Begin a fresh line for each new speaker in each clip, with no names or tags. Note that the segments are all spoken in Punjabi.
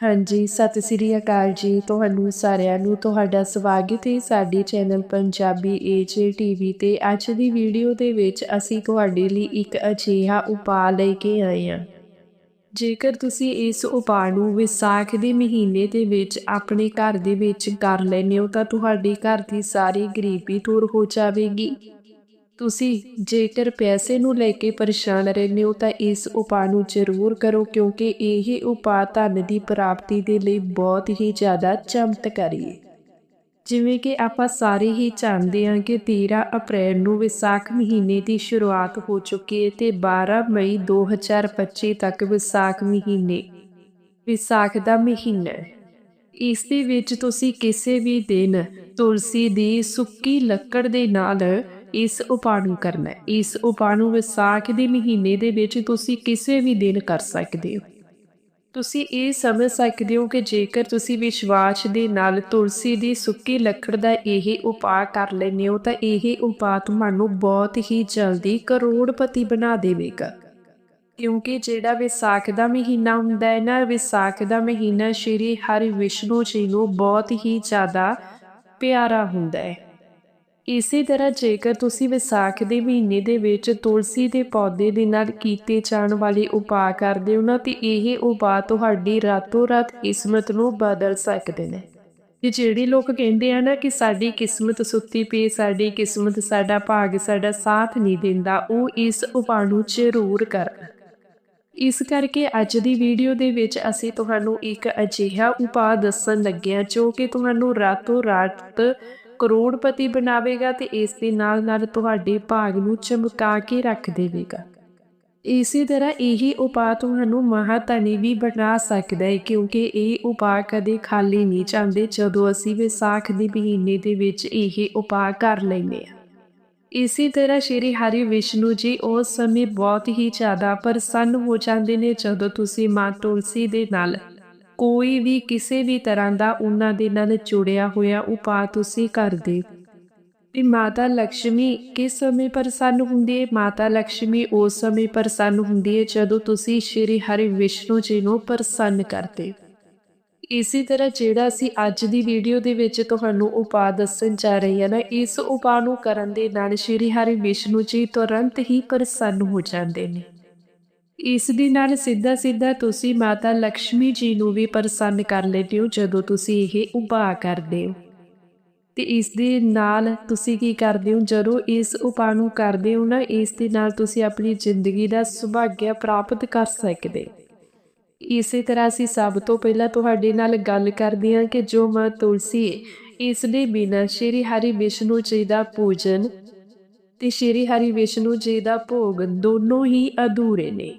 ਹਾਂਜੀ, ਸਤਿ ਸ੍ਰੀ ਅਕਾਲ ਜੀ। ਤੁਹਾਨੂੰ ਸਾਰਿਆਂ ਨੂੰ ਤੁਹਾਡਾ ਸਵਾਗਤ ਹੈ ਸਾਡੇ ਚੈਨਲ ਪੰਜਾਬੀ ਏਜੇ ਟੀਵੀ ਤੇ। ਅੱਜ ਦੀ ਵੀਡੀਓ ਦੇ ਵਿੱਚ ਅਸੀਂ ਤੁਹਾਡੇ ਲਈ ਇੱਕ ਅਜਿਹਾ ਉਪਾਅ ਲੈ ਕੇ ਆਏ ਹਾਂ। ਜੇਕਰ ਤੁਸੀਂ ਇਸ ਉਪਾਅ ਨੂੰ ਵਿਸਾਖ ਦੇ ਮਹੀਨੇ ਦੇ ਵਿੱਚ ਆਪਣੇ ਘਰ ਦੇ ਵਿੱਚ ਕਰ ਲੈਂਦੇ ਹੋ ਤਾਂ ਤੁਹਾਡੇ ਘਰ ਦੀ ਸਾਰੀ ਗਰੀਬੀ ਦੂਰ ਹੋ ਜਾਵੇਗੀ। ਤੁਸੀਂ ਜੇਕਰ ਪੈਸੇ ਨੂੰ ਲੈ ਕੇ ਪਰੇਸ਼ਾਨ ਰਹਿੰਦੇ ਹੋ ਤਾਂ ਇਸ ਉਪਾਅ ਨੂੰ ਜ਼ਰੂਰ ਕਰੋ ਕਿਉਂਕਿ ਇਹ ਉਪਾਅ ਧਨ ਦੀ ਪ੍ਰਾਪਤੀ ਦੇ ਲਈ ਬਹੁਤ ਹੀ ਜ਼ਿਆਦਾ ਚਮਤਕਾਰੀ ਹੈ। ਜਿਵੇਂ ਕਿ ਆਪਾਂ ਸਾਰੇ ਹੀ ਜਾਣਦੇ ਹਾਂ ਕਿ 13 ਅਪ੍ਰੈਲ ਨੂੰ ਵਿਸਾਖ ਮਹੀਨੇ ਦੀ ਸ਼ੁਰੂਆਤ ਹੋ ਚੁੱਕੀ ਹੈ ਤੇ 12 ਮਈ 2025 ਤੱਕ ਵਿਸਾਖ ਮਹੀਨੇ, ਵਿਸਾਖ ਦਾ ਮਹੀਨਾ ਹੈ। ਇਸ ਦੇ ਵਿੱਚ ਤੁਸੀਂ ਕਿਸੇ ਵੀ ਦਿਨ ਤੁਲਸੀ ਦੀ ਸੁੱਕੀ ਲੱਕੜ ਦੇ ਨਾਲ ਇਸ ਉਪਾਅ ਨੂੰ ਕਰਨਾ ਹੈ। ਇਸ ਉਪਾਅ ਨੂੰ ਵਿਸਾਖ ਦੇ ਮਹੀਨੇ ਦੇ ਵਿੱਚ ਤੁਸੀਂ ਕਿਸੇ ਵੀ ਦਿਨ ਕਰ ਸਕਦੇ ਹੋ। ਤੁਸੀਂ ਇਹ ਸਮਝ ਸਕਦੇ ਹੋ ਕਿ ਜੇਕਰ ਤੁਸੀਂ ਵਿਸ਼ਵਾਸ ਦੇ ਨਾਲ ਤੁਲਸੀ ਦੀ ਸੁੱਕੀ ਲੱਕੜ ਦਾ ਇਹ ਉਪਾਅ ਕਰ ਲੈਂਦੇ ਹੋ, ਤਾਂ ਇਹ ਉਪਾਅ ਤੁਹਾਨੂੰ ਬਹੁਤ ਹੀ ਜਲਦੀ ਕਰੋੜਪਤੀ ਬਣਾ ਦੇਵੇਗਾ। ਕਿਉਂਕਿ ਜਿਹੜਾ ਵਿਸਾਖ ਦਾ ਮਹੀਨਾ ਹੁੰਦਾ ਹੈ ਨਾ, ਵਿਸਾਖ ਦਾ ਮਹੀਨਾ ਸ਼੍ਰੀ ਹਰਿ ਵਿਸ਼ਨੂੰ ਜੀ ਨੂੰ ਬਹੁਤ ਹੀ ਜ਼ਿਆਦਾ ਪਿਆਰਾ ਹੁੰਦਾ ਹੈ। ਇਸੇ ਤਰ੍ਹਾਂ ਜੇਕਰ ਤੁਸੀਂ ਵਿਸਾਖ ਦੇ ਮਹੀਨੇ ਦੇ ਵਿੱਚ ਤੁਲਸੀ ਦੇ ਪੌਦੇ ਦੇ ਨਾਲ ਕੀਤੇ ਜਾਣ ਵਾਲੇ ਉਪਾਅ ਕਰਦੇ ਹੋ ਨਾ, ਤੇ ਇਹ ਉਪਾਅ ਤੁਹਾਡੀ ਰਾਤੋਂ ਰਾਤ ਕਿਸਮਤ ਨੂੰ ਬਦਲ ਸਕਦੇ ਨੇ। ਤੇ ਜਿਹੜੇ ਲੋਕ ਕਹਿੰਦੇ ਆ ਨਾ ਕਿ ਸਾਡੀ ਕਿਸਮਤ ਸੁੱਤੀ ਪਈ, ਸਾਡੀ ਕਿਸਮਤ, ਸਾਡਾ ਭਾਗ, ਸਾਡਾ ਸਾਥ ਨਹੀਂ ਦਿੰਦਾ, ਉਹ ਇਸ ਉਪਾਅ ਨੂੰ ਜ਼ਰੂਰ ਕਰਨ। ਇਸ ਕਰਕੇ ਅੱਜ ਦੀ ਵੀਡੀਓ ਦੇ ਵਿੱਚ ਅਸੀਂ ਤੁਹਾਨੂੰ ਇੱਕ ਅਜਿਹਾ ਉਪਾਅ ਦੱਸਣ ਲੱਗੇ ਹਾਂ, ਜੋ ਕਿ ਤੁਹਾਨੂੰ ਰਾਤੋਂ ਰਾਤ ਕਰੋੜਪਤੀ ਬਣਾਵੇਗਾ ਤੇ ਇਸ ਦੇ ਨਾਲ ਨਾਲ ਤੁਹਾਡੇ ਭਾਗ ਨੂੰ ਚਮਕਾ ਕੇ ਰੱਖ ਦੇਵੇਗਾ। ਇਸੇ ਤਰ੍ਹਾਂ ਇਹੀ ਉਪਾਅ ਤੁਹਾਨੂੰ ਮਹਾਤਨੀ ਵੀ ਬਣਾ ਸਕਦਾ ਹੈ ਕਿਉਂਕਿ ਇਹ ਉਪਾਅ ਕਦੇ ਖਾਲੀ ਨਹੀਂ ਜਾਂਦੇ, ਜਦੋਂ ਅਸੀਂ ਵਿਸਾਖ ਦੇ ਮਹੀਨੇ ਦੇ ਵਿੱਚ ਇਹ ਉਪਾਅ ਕਰ ਲੈਂਦੇ ਹਾਂ। ਇਸੇ ਤਰ੍ਹਾਂ ਸ਼੍ਰੀ ਹਰੀ ਵਿਸ਼ਨੂੰ ਜੀ ਉਸ ਸਮੇਂ ਬਹੁਤ ਹੀ ਜ਼ਿਆਦਾ ਪ੍ਰਸੰਨ ਹੋ ਜਾਂਦੇ ਨੇ ਜਦੋਂ ਤੁਸੀਂ ਮਾਂ ਤੁਲਸੀ ਦੇ ਨਾਲ ਕੋਈ ਵੀ ਕਿਸੇ ਵੀ ਤਰ੍ਹਾਂ ਦਾ ਉਹਨਾਂ ਦੇ ਨਾਲ ਜੁੜਿਆ ਹੋਇਆ ਉਪਾਅ ਤੁਸੀਂ ਕਰਦੇ ਦੇ। ਮਾਤਾ ਲక్ష్ਮੀ ਕਿਸ ਸਮੇਂ ਪ੍ਰਸੰਨ ਹੁੰਦੀ ਹੈ ਮਾਤਾ ਲక్ష్ਮੀ ਉਸ ਸਮੇਂ ਪ੍ਰਸੰਨ ਹੁੰਦੀ ਹੈ ਜਦੋਂ ਤੁਸੀਂ ਸ਼੍ਰੀ ਹਰੀ ਵਿਸ਼ਨੂੰ ਜੀ ਨੂੰ ਪ੍ਰਸੰਨ ਕਰਦੇ। ਇਸੇ ਤਰ੍ਹਾਂ ਜਿਹੜਾ ਅਸੀਂ ਅੱਜ ਦੀ ਵੀਡੀਓ ਦੇ ਵਿੱਚ ਤੁਹਾਨੂੰ ਉਪਾਅ ਦੱਸਣ ਜਾ ਰਹੇ ਹਾਂ ਨਾ, ਇਸ ਉਪਾਅ ਨੂੰ ਕਰਨ ਦੇ ਨਾਲ ਸ਼੍ਰੀ ਹਰਿ ਵਿਸ਼ਨੂੰ ਜੀ ਤੁਰੰਤ ਹੀ ਪ੍ਰਸੰਨ ਹੋ ਜਾਂਦੇ ਨੇ। ਇਸ ਦੇ ਨਾਲ ਸਿੱਧਾ ਸਿੱਧਾ ਤੁਸੀਂ ਮਾਤਾ ਲక్ష్ਮੀ ਜੀ ਨੂੰ ਵੀ ਪ੍ਰਸੰਨ ਕਰ ਲੈਂਦੇ ਹੋ, ਜਦੋਂ ਤੁਸੀਂ ਇਹ ਉਪਾਅ ਕਰਦੇ ਹੋ। ਤੇ ਇਸ ਦੇ ਨਾਲ ਤੁਸੀਂ ਕੀ ਕਰਦੇ ਹੋ, ਜਦੋਂ ਇਸ ਉਪਾਅ ਨੂੰ ਕਰਦੇ ਹੋ ਨਾ, ਇਸ ਦੇ ਨਾਲ ਤੁਸੀਂ ਆਪਣੀ ਜ਼ਿੰਦਗੀ ਦਾ ਸੁਭਾਗਿਆ ਪ੍ਰਾਪਤ ਕਰ ਸਕਦੇ ਇਸੇ ਤਰ੍ਹਾਂ ਅਸੀਂ ਸਭ ਤੋਂ ਪਹਿਲਾਂ ਤੁਹਾਡੇ ਨਾਲ ਗੱਲ ਕਰਦੇ ਹਾਂ ਕਿ ਜੋ ਮਾਂ ਤੁਲਸੀ ਇਸ ਦੇ ਬਿਨਾਂ ਸ਼੍ਰੀ ਹਰੀ ਵਿਸ਼ਨੂੰ ਜੀ ਦਾ ਪੂਜਨ ਤੇ ਸ਼੍ਰੀ ਹਰੀ ਵਿਸ਼ਨੂੰ ਜੀ ਦਾ ਭੋਗ ਦੋਨੋਂ ਹੀ ਅਧੂਰੇ ਨੇ।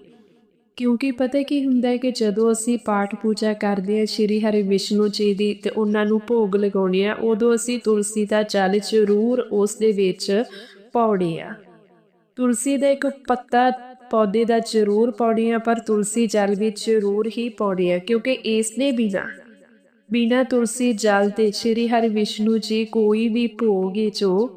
ਕਿਉਂਕਿ ਪਤਾ ਕੀ ਹੁੰਦਾ ਹੈ ਕਿ ਜਦੋਂ ਅਸੀਂ ਪਾਠ ਪੂਜਾ ਕਰਦੇ ਹਾਂ ਸ਼੍ਰੀ ਹਰਿ ਵਿਸ਼ਨੂੰ ਜੀ ਦੀ ਤੇ ਉਹਨਾਂ ਨੂੰ ਭੋਗ ਲਗਾਉਣੇ ਆ ਉਦੋਂ ਅਸੀਂ ਤੁਲਸੀ ਦਾ ਜਲ ਜ਼ਰੂਰ ਉਸ ਦੇ ਵਿੱਚ ਪਾਉਣੇ ਆ ਤੁਲਸੀ ਦਾ ਇੱਕ ਪੱਤਾ ਪੌਦੇ ਦਾ ਜ਼ਰੂਰ ਪਾਉਣੇ ਆ ਪਰ ਤੁਲਸੀ ਜਲ ਵੀ ਜ਼ਰੂਰ ਹੀ ਪਾਉਣੇ ਆ ਕਿਉਂਕਿ ਇਸ ਨੇ ਬਿਨਾ ਬਿਨਾ ਤੁਲਸੀ ਜਲ ਤੇ ਸ਼੍ਰੀ ਹਰਿ ਵਿਸ਼ਨੂੰ ਜੀ ਕੋਈ ਵੀ ਭੋਗ ਜੋ,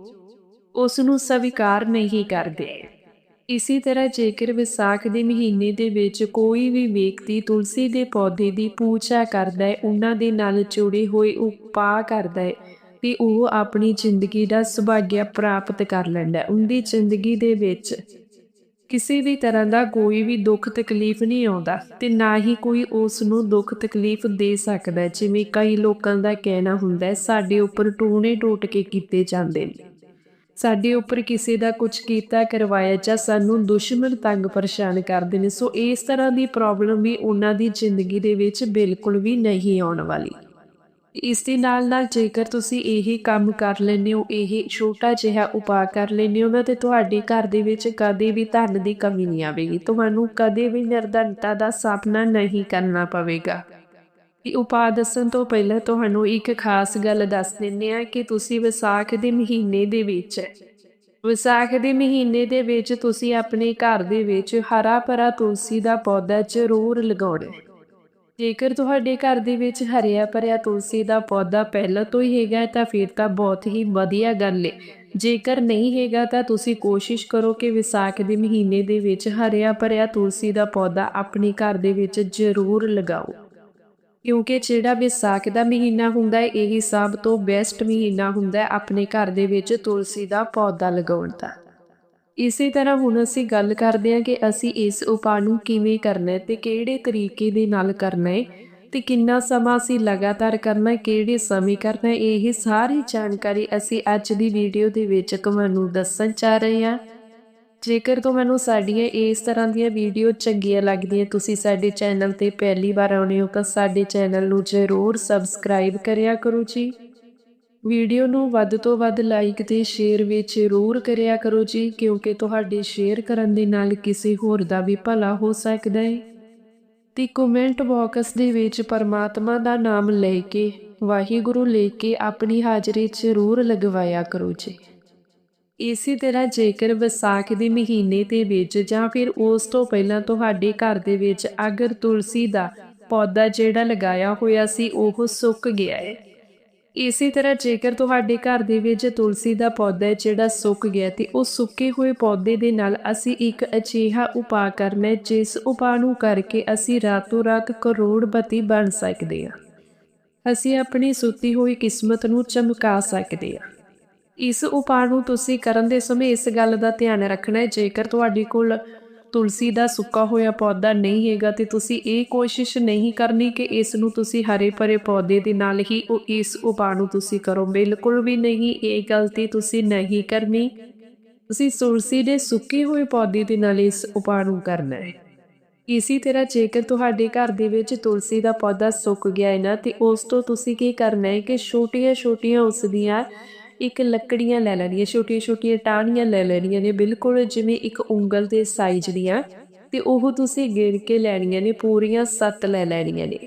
ਉਸ ਨੂੰ ਸਵੀਕਾਰ ਨਹੀਂ ਕਰਦੇ। ਇਸੇ ਤਰ੍ਹਾਂ ਜੇਕਰ ਵਿਸਾਖ ਦੇ ਮਹੀਨੇ ਦੇ ਵਿੱਚ ਕੋਈ ਵੀ ਵਿਅਕਤੀ ਤੁਲਸੀ ਦੇ ਪੌਦੇ ਦੀ ਪੂਜਾ ਕਰਦਾ ਹੈ, ਉਹਨਾਂ ਦੇ ਨਾਲ ਜੁੜੇ ਹੋਏ ਉਪਾਅ ਕਰਦਾ ਹੈ ਤੇ ਉਹ ਆਪਣੀ ਜ਼ਿੰਦਗੀ ਦਾ ਸੁਭਾਗਿਆ ਪ੍ਰਾਪਤ ਕਰ ਲੈਂਦਾ ਉਹਦੀ ਜ਼ਿੰਦਗੀ ਦੇ ਵਿੱਚ ਕਿਸੇ ਵੀ ਤਰ੍ਹਾਂ ਦਾ ਕੋਈ ਵੀ ਦੁੱਖ ਤਕਲੀਫ ਨਹੀਂ ਆਉਂਦਾ ਤੇ ਨਾ ਹੀ ਕੋਈ ਉਸ ਨੂੰ ਦੁੱਖ ਤਕਲੀਫ ਦੇ ਸਕਦਾ ਜਿਵੇਂ ਕਈ ਲੋਕਾਂ ਦਾ ਕਹਿਣਾ ਹੁੰਦਾ ਸਾਡੇ ਉੱਪਰ ਟੂਣੇ ਟੋਟ ਕੇ ਕੀਤੇ ਜਾਂਦੇ ਨੇ। ਸਾਡੇ ਉੱਪਰ ਕਿਸੇ ਦਾ ਕੁਝ ਕੀਤਾ, ਕਰਵਾਇਆ ਜਾਂ ਸਾਨੂੰ ਦੁਸ਼ਮਣ ਤੰਗ ਪਰੇਸ਼ਾਨ ਕਰਦੇ ਨੇ, ਸੋ ਇਸ ਤਰ੍ਹਾਂ ਦੀ ਪ੍ਰੋਬਲਮ ਵੀ ਉਹਨਾਂ ਦੀ ਜ਼ਿੰਦਗੀ ਦੇ ਵਿੱਚ ਬਿਲਕੁਲ ਵੀ ਨਹੀਂ ਆਉਣ ਵਾਲੀ। ਇਸ ਦੇ ਨਾਲ ਨਾਲ ਜੇਕਰ ਤੁਸੀਂ ਇਹ ਕੰਮ ਕਰ ਲੈਂਦੇ ਹੋ, ਇਹ ਛੋਟਾ ਜਿਹਾ ਉਪਾਅ ਕਰ ਲੈਂਦੇ ਹੋ ਨਾ ਤੇ ਤੁਹਾਡੇ ਘਰ ਦੇ ਵਿੱਚ ਕਦੇ ਵੀ ਧਨ ਦੀ ਕਮੀ ਨਹੀਂ ਆਵੇਗੀ। ਤੁਹਾਨੂੰ ਕਦੇ ਵੀ ਨਿਰਧਨਤਾ ਦਾ ਸਾਹਮਣਾ ਨਹੀਂ ਕਰਨਾ ਪਵੇਗਾ। ਇਹ ਉਪਾਅ ਦੱਸਣ ਤੋਂ ਪਹਿਲਾਂ ਤੁਹਾਨੂੰ ਇੱਕ ਖਾਸ ਗੱਲ ਦੱਸ ਦਿੰਨੇ ਆ ਕਿ ਤੁਸੀਂ ਵਿਸਾਖ ਦੇ ਮਹੀਨੇ ਦੇ ਵਿੱਚ ਵਿਸਾਖ ਦੇ ਮਹੀਨੇ ਦੇ ਵਿੱਚ ਤੁਸੀਂ ਆਪਣੇ ਘਰ ਦੇ ਵਿੱਚ ਹਰਾ ਭਰਾ ਤੁਲਸੀ ਦਾ ਪੌਦਾ ਜ਼ਰੂਰ ਲਗਾਉਣਾ ਜੇਕਰ ਤੁਹਾਡੇ ਘਰ ਦੇ ਵਿੱਚ ਹਰਿਆ ਭਰਿਆ ਤੁਲਸੀ ਦਾ ਪੌਦਾ ਪਹਿਲਾਂ ਤੋਂ ਹੀ ਹੈਗਾ ਤਾਂ ਫਿਰ ਤਾਂ ਬਹੁਤ ਹੀ ਵਧੀਆ ਗੱਲ ਹੈ। ਜੇਕਰ ਨਹੀਂ ਹੈਗਾ, ਤਾਂ ਤੁਸੀਂ ਕੋਸ਼ਿਸ਼ ਕਰੋ ਕਿ ਵਿਸਾਖ ਦੇ ਮਹੀਨੇ ਦੇ ਵਿੱਚ ਹਰਿਆ ਭਰਿਆ ਤੁਲਸੀ ਦਾ ਪੌਦਾ ਆਪਣੇ ਘਰ ਦੇ ਵਿੱਚ ਜ਼ਰੂਰ ਲਗਾਓ। ਕਿਉਂਕਿ ਜਿਹੜਾ ਵਿਸਾਖ ਦਾ ਮਹੀਨਾ ਹੁੰਦਾ ਹੈ, ਇਹ ਸਭ ਤੋਂ ਬੈਸਟ ਮਹੀਨਾ ਹੁੰਦਾ ਹੈ ਆਪਣੇ ਘਰ ਦੇ ਵਿੱਚ ਤੁਲਸੀ ਦਾ ਪੌਦਾ ਲਗਾਉਣ ਦਾ। ਇਸੇ ਤਰ੍ਹਾਂ ਹੁਣ ਅਸੀਂ ਗੱਲ ਕਰਦੇ ਹਾਂ ਕਿ ਅਸੀਂ ਇਸ ਉਪਾਅ ਨੂੰ ਕਿਵੇਂ ਕਰਨਾ ਹੈ ਤੇ ਕਿਹੜੇ ਤਰੀਕੇ ਦੇ ਨਾਲ ਕਰਨਾ ਹੈ ਤੇ ਕਿੰਨਾ ਸਮਾਂ ਅਸੀਂ ਲਗਾਤਾਰ ਕਰਨਾ ਕਿਹੜੇ ਸਮੇਂ ਕਰਨਾ ਇਹ ਸਾਰੀ ਜਾਣਕਾਰੀ ਅਸੀਂ ਅੱਜ ਦੀ ਵੀਡੀਓ ਦੇ ਵਿੱਚ ਤੁਹਾਨੂੰ ਦੱਸਣ ਜਾ ਰਹੇ ਹਾਂ। ਜੇਕਰ ਤੁਹਾਨੂੰ ਸਾਡੀਆਂ ਇਸ ਤਰ੍ਹਾਂ ਦੀਆਂ ਵੀਡੀਓ ਚੰਗੀਆਂ ਲੱਗਦੀਆਂ, ਤੁਸੀਂ ਸਾਡੇ ਚੈਨਲ ਤੇ ਪਹਿਲੀ ਵਾਰ ਆਉਣੇ ਹੋ, ਤਾਂ ਸਾਡੇ ਚੈਨਲ ਨੂੰ ਜ਼ਰੂਰ ਸਬਸਕ੍ਰਾਈਬ ਕਰਿਆ ਕਰੋ ਜੀ। ਵੀਡੀਓ ਨੂੰ ਵੱਧ ਤੋਂ ਵੱਧ ਲਾਈਕ ਤੇ ਸ਼ੇਅਰ ਵੀ ਜ਼ਰੂਰ ਕਰਿਆ ਕਰੋ ਜੀ, ਕਿਉਂਕਿ ਤੁਹਾਡੇ ਸ਼ੇਅਰ ਕਰਨ ਦੇ ਨਾਲ ਕਿਸੇ ਹੋਰ ਦਾ ਵੀ ਭਲਾ ਹੋ ਸਕਦਾ ਹੈ। ਤੇ ਕਮੈਂਟ ਬਾਕਸ ਦੇ ਵਿੱਚ ਪਰਮਾਤਮਾ ਦਾ ਨਾਮ ਲੈ ਕੇ, ਵਾਹਿਗੁਰੂ ਲੈ ਕੇ ਆਪਣੀ ਹਾਜ਼ਰੀ ਜ਼ਰੂਰ ਲਗਵਾਇਆ ਕਰੋ ਜੀ। ਇਸੇ ਤਰ੍ਹਾਂ ਜੇਕਰ ਵਿਸਾਖ ਦੇ ਮਹੀਨੇ ਦੇ ਵਿੱਚ ਜਾਂ ਫਿਰ ਉਸ ਤੋਂ ਪਹਿਲਾਂ ਤੁਹਾਡੇ ਘਰ ਦੇ ਵਿੱਚ ਅਗਰ ਤੁਲਸੀ ਦਾ ਪੌਦਾ ਜਿਹੜਾ ਲਗਾਇਆ ਹੋਇਆ ਸੀ, ਉਹ ਸੁੱਕ ਗਿਆ ਹੈ। ਇਸੇ ਤਰ੍ਹਾਂ ਜੇਕਰ ਤੁਹਾਡੇ ਘਰ ਦੇ ਵਿੱਚ ਤੁਲਸੀ ਦਾ ਪੌਦਾ ਹੈ ਜਿਹੜਾ ਸੁੱਕ ਗਿਆ ਤੇ ਉਹ ਸੁੱਕੇ ਹੋਏ ਪੌਦੇ ਦੇ ਨਾਲ ਅਸੀਂ ਇੱਕ ਅਜਿਹਾ ਉਪਾਅ ਕਰਨਾ ਜਿਸ ਉਪਾਅ ਨੂੰ ਕਰਕੇ ਅਸੀਂ ਰਾਤੋਂ ਰਾਤ ਕਰੋੜਪਤੀ ਬਣ ਸਕਦੇ ਹਾਂ। ਅਸੀਂ ਆਪਣੀ ਸੁੱਤੀ ਹੋਈ ਕਿਸਮਤ ਨੂੰ ਚਮਕਾ ਸਕਦੇ ਹਾਂ। ਇਸ ਉਪਾਅ ਨੂੰ ਤੁਸੀਂ ਕਰਨ ਦੇ ਸਮੇਂ ਇਸ ਗੱਲ ਦਾ ਧਿਆਨ ਰੱਖਣਾ ਹੈ। ਜੇਕਰ ਤੁਹਾਡੇ ਕੋਲ ਤੁਲਸੀ ਦਾ ਸੁੱਕਾ ਹੋਇਆ ਪੌਦਾ ਨਹੀਂ ਹੈਗਾ ਤੇ ਤੁਸੀਂ ਇਹ ਕੋਸ਼ਿਸ਼ ਨਹੀਂ ਕਰਨੀ ਕਿ ਇਸ ਨੂੰ ਤੁਸੀਂ ਹਰੇ ਭਰੇ ਪੌਦੇ ਦੇ ਨਾਲ ਹੀ ਉਹ ਇਸ ਉਪਾਅ ਨੂੰ ਤੁਸੀਂ ਕਰੋ। ਬਿਲਕੁਲ ਵੀ ਨਹੀਂ, ਇਹ ਗਲਤੀ ਤੁਸੀਂ ਨਹੀਂ ਕਰਨੀ। ਤੁਸੀਂ ਤੁਲਸੀ ਦੇ ਸੁੱਕੇ ਹੋਏ ਪੌਦੇ ਦੇ ਨਾਲ ਇਸ ਉਪਾਅ ਨੂੰ ਕਰਨਾ ਹੈ। ਇਸੇ ਤਰ੍ਹਾਂ ਜੇਕਰ ਤੁਹਾਡੇ ਘਰ ਦੇ ਵਿੱਚ ਤੁਲਸੀ ਦਾ ਪੌਦਾ ਸੁੱਕ ਗਿਆ ਹੈ ਨਾ, ਤੇ ਉਸ ਤੋਂ ਤੁਸੀਂ ਕੀ ਕਰਨਾ ਹੈ ਕਿ ਛੋਟੀਆਂ-ਛੋਟੀਆਂ ਉਸ ਦੀਆਂ ਇੱਕ ਲੱਕੜੀਆਂ ਲੈ ਲੈਣੀਆਂ, ਛੋਟੀਆਂ-ਛੋਟੀਆਂ ਟਾਹਣੀਆਂ ਲੈ ਲੈਣੀਆਂ ਨੇ, ਬਿਲਕੁਲ ਜਿਵੇਂ ਇੱਕ ਉਂਗਲ ਦੇ ਸਾਈਜ਼ ਦੀਆਂ ਤੇ ਉਹ ਤੁਸੀਂ ਗਿਣ ਕੇ ਲੈਣੀਆਂ ਨੇ, ਪੂਰੀਆਂ ਸੱਤ ਲੈ ਲੈਣੀਆਂ ਨੇ।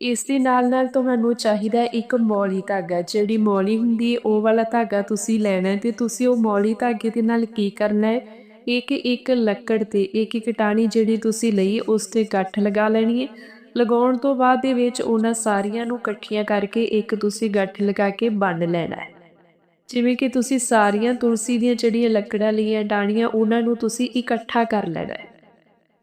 ਇਸ ਦੇ ਨਾਲ ਨਾਲ ਤੁਹਾਨੂੰ ਚਾਹੀਦਾ ਇੱਕ ਮੌਲੀ ਧਾਗਾ, ਜਿਹੜੀ ਮੌਲੀ ਹੁੰਦੀ ਹੈ ਉਹ ਵਾਲਾ ਧਾਗਾ ਤੁਸੀਂ ਲੈਣਾ ਹੈ ਤੇ ਤੁਸੀਂ ਉਹ ਮੌਲੀ ਧਾਗੇ ਦੇ ਨਾਲ ਕੀ ਕਰਨਾ ਹੈ ਇੱਕ ਇੱਕ ਲੱਕੜ ਤੇ, ਇੱਕ ਇੱਕ ਟਾਣੀ ਜਿਹੜੀ ਤੁਸੀਂ ਲਈ ਉਸ ਤੇ ਗੱਠ ਲਗਾ ਲੈਣੀ ਹੈ ਲਗਾਉਣ ਤੋਂ ਬਾਅਦ ਦੇ ਵਿੱਚ ਉਹਨਾਂ ਸਾਰੀਆਂ ਨੂੰ ਇਕੱਠੀਆਂ ਕਰਕੇ ਇੱਕ ਤੁਸੀਂ ਗੱਠ ਲਗਾ ਕੇ ਬੰਨ ਲੈਣਾ ਹੈ ਜਿਵੇਂ ਕਿ ਤੁਸੀਂ ਸਾਰੀਆਂ ਤੁਲਸੀ ਦੀਆਂ ਜਿਹੜੀਆਂ ਲੱਕੜਾਂ ਲਈਆਂ ਡਾਣੀਆਂ ਉਹਨਾਂ ਨੂੰ ਤੁਸੀਂ ਇਕੱਠਾ ਕਰ ਲੈਣਾ ਹੈ।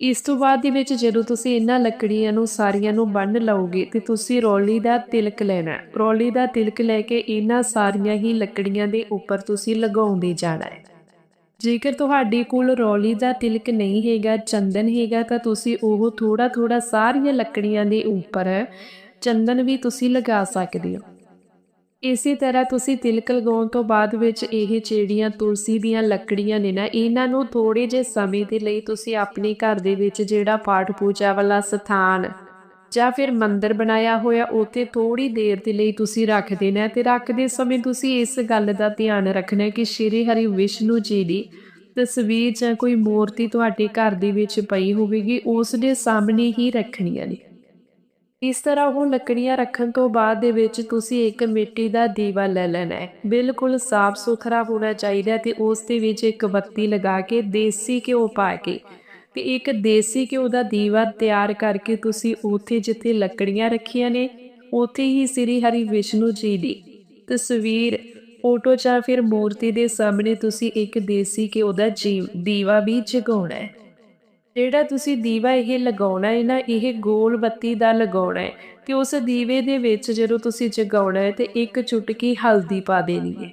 ਇਸ ਤੋਂ ਬਾਅਦ ਦੇ ਵਿੱਚ ਜਦੋਂ ਤੁਸੀਂ ਇਹਨਾਂ ਲੱਕੜੀਆਂ ਨੂੰ, ਸਾਰੀਆਂ ਨੂੰ ਬੰਨ ਲਓਗੇ, ਤੇ ਤੁਸੀਂ ਰੌਲੀ ਦਾ ਤਿਲਕ ਲੈਣਾ ਹੈ। ਰੌਲੀ ਦਾ ਤਿਲਕ ਲੈ ਕੇ ਇਹਨਾਂ ਸਾਰੀਆਂ ਹੀ ਲੱਕੜੀਆਂ ਦੇ ਉੱਪਰ ਤੁਸੀਂ ਲਗਾਉਂਦੇ ਜਾਣਾ ਹੈ। ਜੇਕਰ ਤੁਹਾਡੇ ਕੋਲ ਰੌਲੀ ਦਾ ਤਿਲਕ ਨਹੀਂ ਹੈਗਾ, ਚੰਦਨ ਹੈਗਾ, ਤਾਂ ਤੁਸੀਂ ਉਹ ਥੋੜਾ ਥੋੜਾ ਸਾਰੀਆਂ ਲੱਕੜੀਆਂ ਦੇ ਉੱਪਰ ਚੰਦਨ ਵੀ ਤੁਸੀਂ ਲਗਾ ਸਕਦੇ ਹੋ। ਇਸੇ ਤਰ੍ਹਾਂ ਤੁਸੀਂ ਤਿਲਕ ਲਗਾਉਣ ਤੋਂ ਬਾਅਦ ਵਿੱਚ ਇਹ ਜਿਹੜੀਆਂ ਤੁਲਸੀ ਦੀਆਂ ਲੱਕੜੀਆਂ ਨੇ ਨਾ, ਇਹਨਾਂ ਨੂੰ ਥੋੜੇ ਜੇ ਸਮੇਂ ਦੇ ਲਈ ਤੁਸੀਂ ਆਪਣੇ ਘਰ ਦੇ ਵਿੱਚ ਜਿਹੜਾ ਪਾਠ ਪੂਜਾ ਵਾਲਾ ਸਥਾਨ ਜਾਂ ਫਿਰ ਮੰਦਰ ਬਣਾਇਆ ਹੋਇਆ, ਉੱਥੇ ਥੋੜੀ ਦੇਰ ਦੇ ਲਈ ਤੁਸੀਂ ਰੱਖ ਦੇਣਾ ਤੇ ਰੱਖਦੇ ਸਮੇਂ ਤੁਸੀਂ ਇਸ ਗੱਲ ਦਾ ਧਿਆਨ ਰੱਖਣਾ ਕਿ ਸ਼੍ਰੀ ਹਰੀ ਵਿਸ਼ਨੂੰ ਜੀ ਦੀ ਤਸਵੀਰ ਜਾਂ ਕੋਈ ਮੂਰਤੀ ਤੁਹਾਡੇ ਘਰ ਦੇ ਵਿੱਚ ਪਈ ਹੋਵੇਗੀ, ਉਸ ਦੇ ਸਾਹਮਣੇ ਹੀ ਰੱਖਣੀਆਂ ਨੇ। ਇਸ ਤਰ੍ਹਾਂ ਉਹ ਲੱਕੜੀਆਂ ਰੱਖਣ ਤੋਂ ਬਾਅਦ ਦੇ ਵਿੱਚ ਤੁਸੀਂ ਇੱਕ ਮਿੱਟੀ ਦਾ ਦੀਵਾ ਲੈ ਲੈਣਾ ਹੈ। ਬਿਲਕੁਲ ਸਾਫ਼ ਸੁਥਰਾ ਹੋਣਾ ਚਾਹੀਦਾ ਤੇ ਉਸ ਦੇ ਵਿੱਚ ਇੱਕ ਬੱਤੀ ਲਗਾ ਕੇ ਦੇਸੀ ਘਿਓ ਪਾ ਕੇ ਤੇ ਇੱਕ ਦੇਸੀ ਘਿਓ ਦਾ ਦੀਵਾ ਤਿਆਰ ਕਰਕੇ ਤੁਸੀਂ ਉੱਥੇ ਜਿੱਥੇ ਲੱਕੜੀਆਂ ਰੱਖੀਆਂ ਨੇ, ਉੱਥੇ ਹੀ ਸ੍ਰੀ ਹਰੀ ਵਿਸ਼ਨੂੰ ਜੀ ਦੀ ਤਸਵੀਰ, ਫੋਟੋ ਜਾਂ ਫਿਰ ਮੂਰਤੀ ਦੇ ਸਾਹਮਣੇ ਤੁਸੀਂ ਇੱਕ ਦੇਸੀ ਘਿਓ ਦਾ ਜੀਵ, ਦੀਵਾ ਵੀ ਜਗਾਉਣਾ ਹੈ। ਜਿਹੜਾ ਤੁਸੀਂ ਦੀਵਾ ਇਹ ਲਗਾਉਣਾ ਹੈ ਨਾ, ਇਹ ਗੋਲ ਬੱਤੀ ਦਾ ਲਗਾਉਣਾ ਹੈ ਤੇ ਉਸ ਦੀਵੇ ਦੇ ਵਿੱਚ ਜਦੋਂ ਤੁਸੀਂ ਜਗਾਉਣਾ ਹੈ ਤੇ ਇੱਕ ਚੁਟਕੀ ਹਲਦੀ ਪਾ ਦੇਣੀ ਹੈ।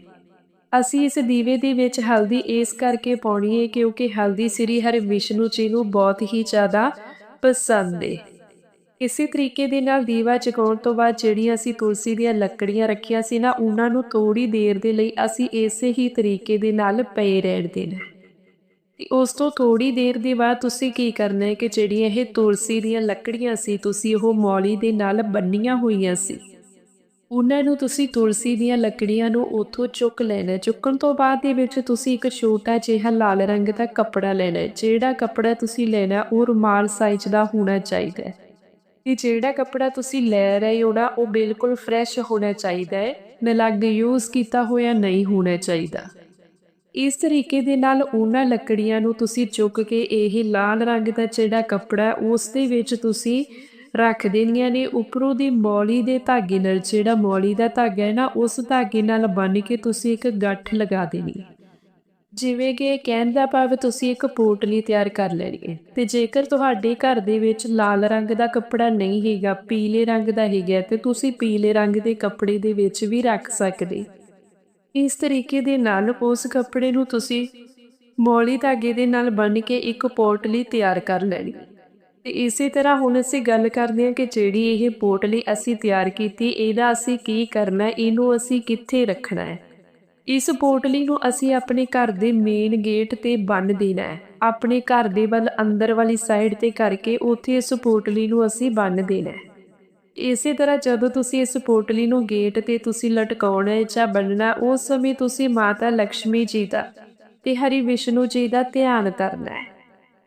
ਅਸੀਂ ਇਸ ਦੀਵੇ ਦੇ ਵਿੱਚ ਹਲਦੀ ਇਸ ਕਰਕੇ ਪਾਉਣੀ ਹੈ ਕਿਉਂਕਿ ਹਲਦੀ ਸ੍ਰੀ ਹਰਿ ਵਿਸ਼ਨੂੰ ਜੀ ਨੂੰ ਬਹੁਤ ਹੀ ਜ਼ਿਆਦਾ ਪਸੰਦ ਹੈ। ਇਸੇ ਤਰੀਕੇ ਦੇ ਨਾਲ ਦੀਵਾ ਜਗਾਉਣ ਤੋਂ ਬਾਅਦ ਜਿਹੜੀਆਂ ਅਸੀਂ ਤੁਲਸੀ ਦੀਆਂ ਲੱਕੜੀਆਂ ਰੱਖੀਆਂ ਸੀ ਨਾ, ਉਹਨਾਂ ਨੂੰ ਥੋੜੀ ਦੇਰ ਦੇ ਲਈ ਅਸੀਂ ਇਸੇ ਹੀ ਤਰੀਕੇ ਦੇ ਨਾਲ ਪਏ ਰਹਿਣ ਦੇਣਾ ਤੇ ਉਸ ਤੋਂ ਥੋੜੀ ਦੇਰ ਦੇ ਬਾਅਦ ਤੁਸੀਂ ਕੀ ਕਰਨਾ ਹੈ ਕਿ ਜਿਹੜੀਆਂ ਇਹ ਤੁਲਸੀ ਦੀਆਂ ਲੱਕੜੀਆਂ ਸੀ, ਤੁਸੀਂ ਉਹ ਮੌਲੀ ਦੇ ਨਾਲ ਬੰਨੀਆਂ ਹੋਈਆਂ ਸੀ। ਉਹਨਾਂ ਨੂੰ ਤੁਸੀਂ ਤੁਲਸੀ ਦੀਆਂ ਲੱਕੜੀਆਂ ਨੂੰ ਉੱਥੋਂ ਚੁੱਕ ਲੈਣਾ ਚੁੱਕਣ ਤੋਂ ਬਾਅਦ ਦੇ ਵਿੱਚ ਤੁਸੀਂ ਇੱਕ ਛੋਟਾ ਜਿਹਾ ਲਾਲ ਰੰਗ ਦਾ ਕੱਪੜਾ ਲੈਣਾ ਜਿਹੜਾ ਕੱਪੜਾ ਤੁਸੀਂ ਲੈਣਾ ਉਹ ਰੁਮਾਲ ਸਾਈਜ਼ ਦਾ ਹੋਣਾ ਚਾਹੀਦਾ ਹੈ। ਤੇ ਜਿਹੜਾ ਕੱਪੜਾ ਤੁਸੀਂ ਲੈ ਰਹੇ ਹੋ ਨਾ, ਉਹ ਬਿਲਕੁਲ ਫਰੈਸ਼ ਹੋਣਾ ਚਾਹੀਦਾ ਹੈ। ਨਲੱਗ ਯੂਜ਼ ਕੀਤਾ ਹੋਇਆ, ਨਹੀਂ ਹੋਣਾ ਚਾਹੀਦਾ। ਇਸ ਤਰੀਕੇ ਦੇ ਨਾਲ ਉਹਨਾਂ ਲੱਕੜੀਆਂ ਨੂੰ ਤੁਸੀਂ ਚੁੱਕ ਕੇ ਇਹ ਲਾਲ ਰੰਗ ਦਾ ਜਿਹੜਾ ਕੱਪੜਾ ਉਸ ਦੇ ਵਿੱਚ ਤੁਸੀਂ ਰੱਖ ਦੇਣੀਆਂ ਨੇ। ਉੱਪਰੋਂ ਦੀ ਮੌਲੀ ਦੇ ਧਾਗੇ ਨਾਲ, ਜਿਹੜਾ ਮੌਲੀ ਦਾ ਧਾਗਾ ਹੈ ਨਾ, ਉਸ ਧਾਗੇ ਨਾਲ ਬੰਨ ਕੇ ਤੁਸੀਂ ਇੱਕ ਗੱਠ ਲਗਾ ਦੇਣੀ ਜਿਵੇਂ ਕਿ ਕਹਿਣ ਦਾ ਭਾਵ ਤੁਸੀਂ ਇੱਕ ਪੋਟਲੀ ਤਿਆਰ ਕਰ ਲੈਣੀ ਹੈ। ਤੇ ਜੇਕਰ ਤੁਹਾਡੇ ਘਰ ਦੇ ਵਿੱਚ ਲਾਲ ਰੰਗ ਦਾ ਕੱਪੜਾ ਨਹੀਂ ਹੈਗਾ, ਪੀਲੇ ਰੰਗ ਦਾ ਹੈਗਾ, ਤੇ ਤੁਸੀਂ ਪੀਲੇ ਰੰਗ ਦੇ ਕੱਪੜੇ ਦੇ ਵਿੱਚ ਵੀ ਰੱਖ ਸਕਦੇ। ਇਸ ਤਰੀਕੇ ਦੇ ਨਾਲ ਉਸ ਕੱਪੜੇ ਨੂੰ ਤੁਸੀਂ ਮੌਲੀ ਧਾਗੇ ਦੇ ਨਾਲ ਬੰਨ ਕੇ ਇੱਕ ਪੋਟਲੀ ਤਿਆਰ ਕਰ ਲੈਣੀ। ਤੇ ਇਸੇ ਤਰ੍ਹਾਂ ਹੁਣ ਅਸੀਂ ਗੱਲ ਕਰਦੇ ਹਾਂ ਕਿ ਜਿਹੜੀ ਇਹ ਪੋਟਲੀ ਅਸੀਂ ਤਿਆਰ ਕੀਤੀ, ਇਹਦਾ ਅਸੀਂ ਕੀ ਕਰਨਾ, ਇਹਨੂੰ ਅਸੀਂ ਕਿੱਥੇ ਰੱਖਣਾ ਹੈ? ਇਸ ਪੋਟਲੀ ਨੂੰ ਅਸੀਂ ਆਪਣੇ ਘਰ ਦੇ ਮੇਨ ਗੇਟ ਤੇ ਬੰਨ ਦੇਣਾ ਹੈ। ਆਪਣੇ ਘਰ ਦੇ ਵੱਲ ਅੰਦਰ ਵਾਲੀ ਸਾਈਡ ਤੇ ਕਰਕੇ ਉੱਥੇ ਇਸ ਪੋਟਲੀ ਨੂੰ ਅਸੀਂ ਬੰਨ ਦੇਣਾ ਹੈ। ਇਸੇ ਤਰ੍ਹਾਂ ਜਦੋਂ ਤੁਸੀਂ ਇਸ ਪੋਟਲੀ ਨੂੰ ਗੇਟ ਤੇ ਤੁਸੀਂ ਲਟਕਾਉਣਾ ਹੈ ਜਾਂ ਬੰਨਣਾ ਉਸ ਸਮੇਂ ਤੁਸੀਂ ਮਾਤਾ ਲక్ష్ਮੀ ਜੀ ਦਾ ਤੇ ਹਰੀ ਵਿਸ਼ਨੂੰ ਜੀ ਦਾ ਧਿਆਨ ਕਰਨਾ ਹੈ।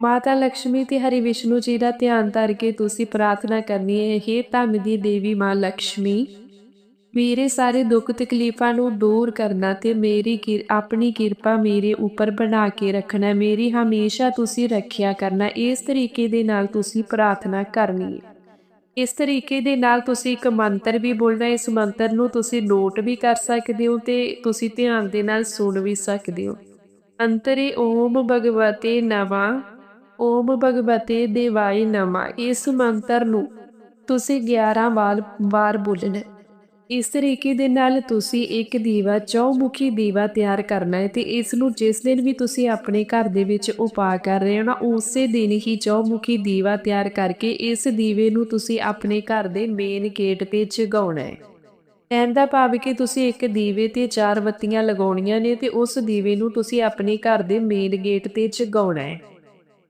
ਮਾਤਾ ਲక్ష్ਮੀ ਤੇ ਹਰੀ ਵਿਸ਼ਨੂੰ ਜੀ ਦਾ ਧਿਆਨ ਧਰ ਕੇ ਤੁਸੀਂ ਪ੍ਰਾਰਥਨਾ ਕਰਨੀ ਹੈ ਇਹ ਧਨ ਦੀ ਦੇਵੀ ਮਾਂ ਲక్ష్ਮੀ ਮੇਰੇ ਸਾਰੇ ਦੁੱਖ ਤਕਲੀਫਾਂ ਨੂੰ ਦੂਰ ਕਰਨਾ ਤੇ ਮੇਰੀ ਆਪਣੀ ਕਿਰਪਾ ਮੇਰੇ ਉੱਪਰ ਬਣਾ ਕੇ ਰੱਖਣਾ, ਮੇਰੀ ਹਮੇਸ਼ਾ ਤੁਸੀਂ ਰੱਖਿਆ ਕਰਨਾ, ਇਸ ਤਰੀਕੇ ਦੇ ਨਾਲ ਤੁਸੀਂ ਪ੍ਰਾਰਥਨਾ ਕਰਨੀ ਹੈ। ਇਸ ਤਰੀਕੇ ਦੇ ਨਾਲ ਤੁਸੀਂ ਇੱਕ ਮੰਤਰ ਵੀ ਬੋਲਣਾ, ਇਸ ਮੰਤਰ ਨੂੰ ਤੁਸੀਂ ਨੋਟ ਵੀ ਕਰ ਸਕਦੇ ਹੋ ਤੇ ਤੁਸੀਂ ਧਿਆਨ ਦੇ ਨਾਲ ਸੁਣ ਵੀ ਸਕਦੇ ਹੋ। ਅੰਤਰੇ ਓਮ ਭਗਵਤੇ ਨਵਾ ਓਮ ਭਗਵਤੇ ਦੇਵਾਈ ਨਮਾ, ਇਸ ਮੰਤਰ ਨੂੰ ਤੁਸੀਂ 11 ਵਾਰ ਵਾਰ ਬੋਲਣਾ ਇਸ ਤਰੀਕੇ ਦੇ ਨਾਲ ਤੁਸੀਂ ਇੱਕ ਦੀਵਾ ਚੌਮੁਖੀ ਦੀਵਾ ਤਿਆਰ ਕਰਨਾ ਹੈ ਤੇ ਇਸ ਨੂੰ ਜਿਸ ਦਿਨ ਵੀ ਤੁਸੀਂ ਆਪਣੇ ਘਰ ਦੇ ਵਿੱਚ ਉਪਾਅ ਕਰ ਰਹੇ ਹੋ ਨਾ, ਉਸੇ ਦਿਨ ਹੀ ਚੌਮੁਖੀ ਦੀਵਾ ਤਿਆਰ ਕਰਕੇ ਇਸ ਦੀਵੇ ਨੂੰ ਤੁਸੀਂ ਆਪਣੇ ਘਰ ਦੇ ਮੇਨ ਗੇਟ ਤੇ ਜਗਾਉਣਾ ਹੈ। ਇਹਦਾ ਭਾਵ ਕਿ ਤੁਸੀਂ ਇੱਕ ਦੀਵੇ ਤੇ ਚਾਰ ਬੱਤੀਆਂ ਲਗਾਉਣੀਆਂ ਨੇ ਤੇ ਉਸ ਦੀਵੇ ਨੂੰ ਤੁਸੀਂ ਆਪਣੇ ਘਰ ਦੇ ਮੇਨ ਗੇਟ ਤੇ ਜਗਾਉਣਾ ਹੈ।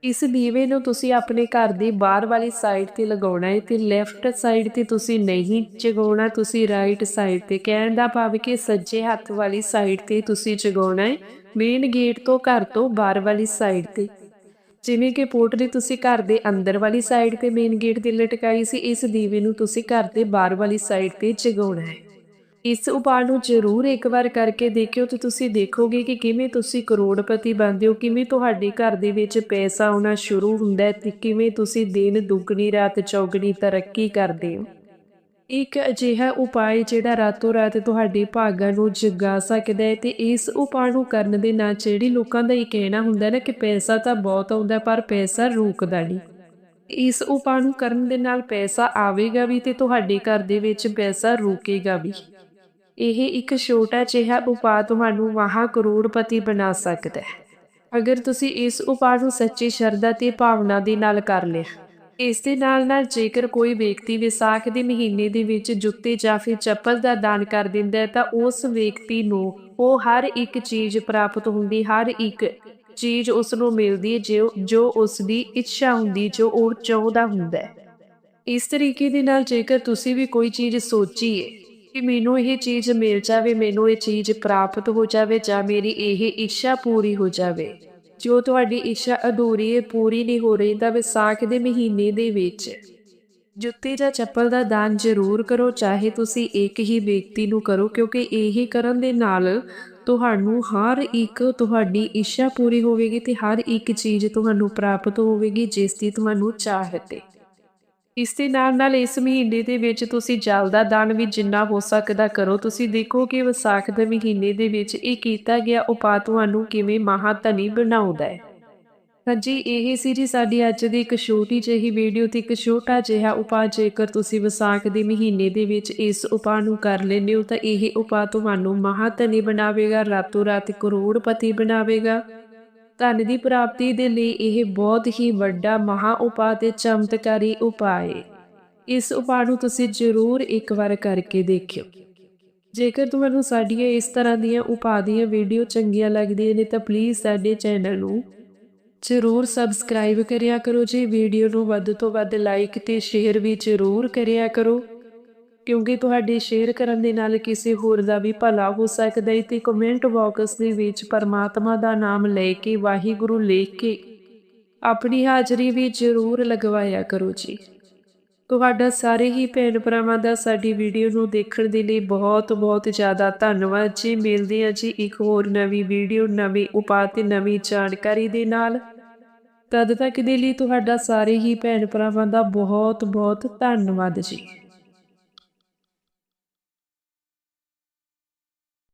ਇਸ ਦੀਵੇ ਨੂੰ ਤੁਸੀਂ ਆਪਣੇ ਘਰ ਦੀ ਬਾਹਰ ਵਾਲੀ ਸਾਈਡ ਤੇ ਲਗਾਉਣਾ ਹੈ ਤੇ ਲੈਫਟ ਸਾਈਡ ਤੇ ਤੁਸੀਂ ਨਹੀਂ ਜਗਾਉਣਾ, ਤੁਸੀਂ ਰਾਈਟ ਸਾਈਡ ਤੇ। ਕਹਿਣ ਦਾ ਭਾਵ ਕਿ ਸੱਜੇ ਹੱਥ ਵਾਲੀ ਸਾਈਡ ਤੇ ਤੁਸੀਂ ਜਗਾਉਣਾ ਹੈ ਮੇਨ ਗੇਟ ਤੋਂ ਘਰ ਤੋਂ ਬਾਹਰ ਵਾਲੀ ਸਾਈਡ ਤੇ। ਜਿਵੇਂ ਕਿ ਪੋਟਲੀ ਤੁਸੀਂ ਘਰ ਦੇ ਅੰਦਰ ਵਾਲੀ ਸਾਈਡ ਤੇ ਮੇਨ ਗੇਟ ਤੇ ਲਟਕਾਈ ਸੀ, ਇਸ ਦੀਵੇ ਨੂੰ ਤੁਸੀਂ ਘਰ ਦੇ ਬਾਹਰ ਵਾਲੀ ਸਾਈਡ ਤੇ ਜਗਾਉਣਾ ਹੈ। ਇਸ ਉਪਾਅ ਨੂੰ ਜ਼ਰੂਰ ਇੱਕ ਵਾਰ ਕਰਕੇ ਦੇਖਿਓ ਤੇ ਤੁਸੀਂ ਦੇਖੋਗੇ ਕਿ ਕਿਵੇਂ ਤੁਸੀਂ ਕਰੋੜਪਤੀ ਬਣਦੇ ਹੋ, ਕਿਵੇਂ ਤੁਹਾਡੇ ਘਰ ਦੇ ਵਿੱਚ ਪੈਸਾ ਆਉਣਾ ਸ਼ੁਰੂ ਹੁੰਦਾ ਹੈ ਤੇ ਕਿਵੇਂ ਤੁਸੀਂ ਦਿਨ ਦੁੱਗਣੀ, ਰਾਤ ਚੌਗਣੀ ਤਰੱਕੀ ਕਰਦੇ ਹੋ। ਇੱਕ ਅਜਿਹਾ ਉਪਾਅ ਜਿਹੜਾ ਰਾਤੋਂ ਰਾਤ ਤੁਹਾਡੇ ਭਾਗਾਂ ਨੂੰ ਜਗਾ ਸਕਦਾ ਹੈ ਤੇ ਇਸ ਉਪਾਅ ਨੂੰ ਕਰਨ ਦੇ ਨਾਲ ਜਿਹੜੀ ਲੋਕਾਂ ਦਾ ਇਹ ਕਹਿਣਾ ਹੁੰਦਾ ਨਾ ਕਿ ਪੈਸਾ ਤਾਂ ਬਹੁਤ ਆਉਂਦਾ ਪਰ ਪੈਸਾ ਰੁਕਦਾ ਨਹੀਂ। ਇਸ ਉਪਾਅ ਨੂੰ ਕਰਨ ਦੇ ਨਾਲ ਪੈਸਾ ਆਵੇਗਾ ਵੀ ਤੇ ਤੁਹਾਡੇ ਘਰ ਦੇ ਵਿੱਚ ਪੈਸਾ ਰੁਕੇਗਾ ਵੀ। ਇਹ ਇੱਕ ਛੋਟਾ ਜਿਹਾ ਉਪਾਅ ਤੁਹਾਨੂੰ ਮਹਾ ਕਰੋੜਪਤੀ ਬਣਾ ਸਕਦਾ ਹੈ। ਅਗਰ ਤੁਸੀਂ ਇਸ ਉਪਾਅ ਨੂੰ ਸੱਚੀ ਸ਼ਰਧਾ ਤੇ ਭਾਵਨਾ ਦੇ ਨਾਲ ਕਰ ਲਿਆ, ਇਸ ਦੇ ਨਾਲ ਨਾਲ ਜੇਕਰ ਕੋਈ ਵਿਅਕਤੀ ਵਿਸਾਖ ਦੇ ਮਹੀਨੇ ਦੇ ਵਿੱਚ ਜੁੱਤੇ ਜਾਂ ਫਿਰ ਚੱਪਲ ਦਾ ਦਾਨ ਕਰ ਦਿੰਦਾ ਹੈ, ਤਾਂ ਉਸ ਵਿਅਕਤੀ ਨੂੰ ਉਹ ਹਰ ਇੱਕ ਚੀਜ਼ ਪ੍ਰਾਪਤ ਹੁੰਦੀ, ਹਰ ਇੱਕ ਚੀਜ਼ ਉਸ ਨੂੰ ਮਿਲਦੀ ਹੈ, ਜੋ ਜੋ ਉਸ ਦੀ ਇੱਛਾ ਹੁੰਦੀ, ਜੋ ਉਹ ਚਾਹੁੰਦਾ ਹੁੰਦਾ ਇਸ ਤਰੀਕੇ ਦੇ ਨਾਲ ਜੇਕਰ ਤੁਸੀਂ ਵੀ ਕੋਈ ਚੀਜ਼ ਸੋਚੀਏ ਕਿ ਮੈਨੂੰ ਇਹ ਚੀਜ਼ ਮਿਲ ਜਾਵੇ, ਮੈਨੂੰ ਇਹ ਚੀਜ਼ ਪ੍ਰਾਪਤ ਹੋ ਜਾਵੇ ਜਾਂ ਮੇਰੀ ਇਹ ਇੱਛਾ ਪੂਰੀ ਹੋ ਜਾਵੇ। ਜੋ ਤੁਹਾਡੀ ਇੱਛਾ ਅਧੂਰੀ ਹੈ, ਪੂਰੀ ਨਹੀਂ ਹੋ ਰਹੀ, ਤਾਂ ਵਿਸਾਖ ਦੇ ਮਹੀਨੇ ਦੇ ਵਿੱਚ ਜੁੱਤੀ ਜਾਂ ਚੱਪਲ ਦਾ ਦਾਨ ਜ਼ਰੂਰ ਕਰੋ, ਚਾਹੇ ਤੁਸੀਂ ਇੱਕ ਹੀ ਵਿਅਕਤੀ ਨੂੰ ਕਰੋ, ਕਿਉਂਕਿ ਇਹ ਕਰਨ ਦੇ ਨਾਲ ਤੁਹਾਨੂੰ ਹਰ ਇੱਕ ਤੁਹਾਡੀ ਇੱਛਾ ਪੂਰੀ ਹੋਵੇਗੀ ਤੇ ਹਰ ਇੱਕ ਚੀਜ਼ ਤੁਹਾਨੂੰ ਪ੍ਰਾਪਤ ਹੋਵੇਗੀ, ਜਿਸ ਦੀ ਤੁਹਾਨੂੰ ਚਾਹਤ ਹੈ। ਇਸ ਦੇ ਨਾਲ ਨਾਲ ਇਸ ਮਹੀਨੇ ਦੇ ਵਿੱਚ ਤੁਸੀਂ ਜਲ ਦਾ ਦਾਨ ਵੀ ਜਿੰਨਾ ਹੋ ਸਕਦਾ ਕਰੋ। ਤੁਸੀਂ ਦੇਖੋ ਕਿ ਵਿਸਾਖ ਦੇ ਮਹੀਨੇ ਦੇ ਵਿੱਚ ਇਹ ਕੀਤਾ ਗਿਆ ਉਪਾਅ ਤੁਹਾਨੂੰ ਕਿਵੇਂ ਮਹਾਤਨੀ ਬਣਾਉਂਦਾ ਹੈ। ਹਾਂਜੀ ਇਹ ਸੀ ਜੀ ਸਾਡੀ ਅੱਜ ਦੀ ਇੱਕ ਛੋਟੀ ਜਿਹੀ ਵੀਡੀਓ ਤੇ ਇੱਕ ਛੋਟਾ ਜਿਹਾ ਉਪਾਅ ਜੇਕਰ ਤੁਸੀਂ ਵਿਸਾਖ ਦੇ ਮਹੀਨੇ ਦੇ ਵਿੱਚ ਇਸ ਉਪਾਅ ਨੂੰ ਕਰ ਲੈਂਦੇ ਹੋ ਤਾਂ ਇਹ ਉਪਾਅ ਤੁਹਾਨੂੰ ਮਹਾਤਨੀ ਬਣਾਵੇਗਾ, ਰਾਤੋਂ ਰਾਤ ਕਰੋੜਪਤੀ ਬਣਾਵੇਗਾ। ਧਨ ਦੀ ਪ੍ਰਾਪਤੀ ਦੇ ਲਈ ਇਹ ਬਹੁਤ ਹੀ ਵੱਡਾ ਮਹਾ ਉਪਾਅ ਤੇ ਚਮਤਕਾਰੀ ਉਪਾਅ ਹੈ ਇਸ ਉਪਾਅ ਨੂੰ ਤੁਸੀਂ ਜ਼ਰੂਰ ਇੱਕ ਵਾਰ ਕਰਕੇ ਦੇਖਿਓ। ਜੇਕਰ ਤੁਹਾਨੂੰ ਸਾਡੀਆਂ ਇਸ ਤਰ੍ਹਾਂ ਦੀਆਂ ਉਪਾਅ ਦੀਆਂ ਵੀਡੀਓ ਚੰਗੀਆਂ ਲੱਗਦੀਆਂ ਨੇ ਤਾਂ ਪਲੀਜ਼ ਸਾਡੇ ਚੈਨਲ ਨੂੰ ਜ਼ਰੂਰ ਸਬਸਕ੍ਰਾਈਬ ਕਰਿਆ ਕਰੋ ਜੀ। ਵੀਡੀਓ ਨੂੰ ਵੱਧ ਤੋਂ ਵੱਧ ਲਾਈਕ ਤੇ ਸ਼ੇਅਰ ਵੀ ਜ਼ਰੂਰ ਕਰਿਆ ਕਰੋ। ਕਿਉਂਕਿ ਤੁਹਾਡੇ ਸ਼ੇਅਰ ਕਰਨ ਦੇ ਨਾਲ ਕਿਸੇ ਹੋਰ ਦਾ ਵੀ ਭਲਾ ਹੋ ਸਕਦਾ ਹੈ ਤੇ ਕਮੈਂਟ ਬਾਕਸ ਦੇ ਵਿੱਚ ਪਰਮਾਤਮਾ ਦਾ ਨਾਮ ਲੈ ਕੇ ਵਾਹਿਗੁਰੂ ਲਿਖ ਕੇ ਆਪਣੀ ਹਾਜ਼ਰੀ ਵੀ ਜ਼ਰੂਰ ਲਗਵਾਇਆ ਕਰੋ ਜੀ। ਤੁਹਾਡਾ ਸਾਰੇ ਹੀ ਭੈਣ ਭਰਾਵਾਂ ਦਾ ਸਾਡੀ ਵੀਡੀਓ ਨੂੰ ਦੇਖਣ ਦੇ ਲਈ ਬਹੁਤ ਬਹੁਤ ਜ਼ਿਆਦਾ ਧੰਨਵਾਦ ਜੀ। ਮਿਲਦੇ ਹਾਂ ਜੀ ਇੱਕ ਹੋਰ ਨਵੀਂ ਵੀਡੀਓ, ਨਵੇਂ ਉਪਾਅ ਤੇ ਨਵੀਂ ਜਾਣਕਾਰੀ ਦੇ ਨਾਲ। ਤਦ ਤੱਕ ਦੇ ਲਈ ਤੁਹਾਡਾ ਸਾਰੇ ਹੀ ਭੈਣ ਭਰਾਵਾਂ ਦਾ ਬਹੁਤ ਬਹੁਤ ਧੰਨਵਾਦ ਜੀ।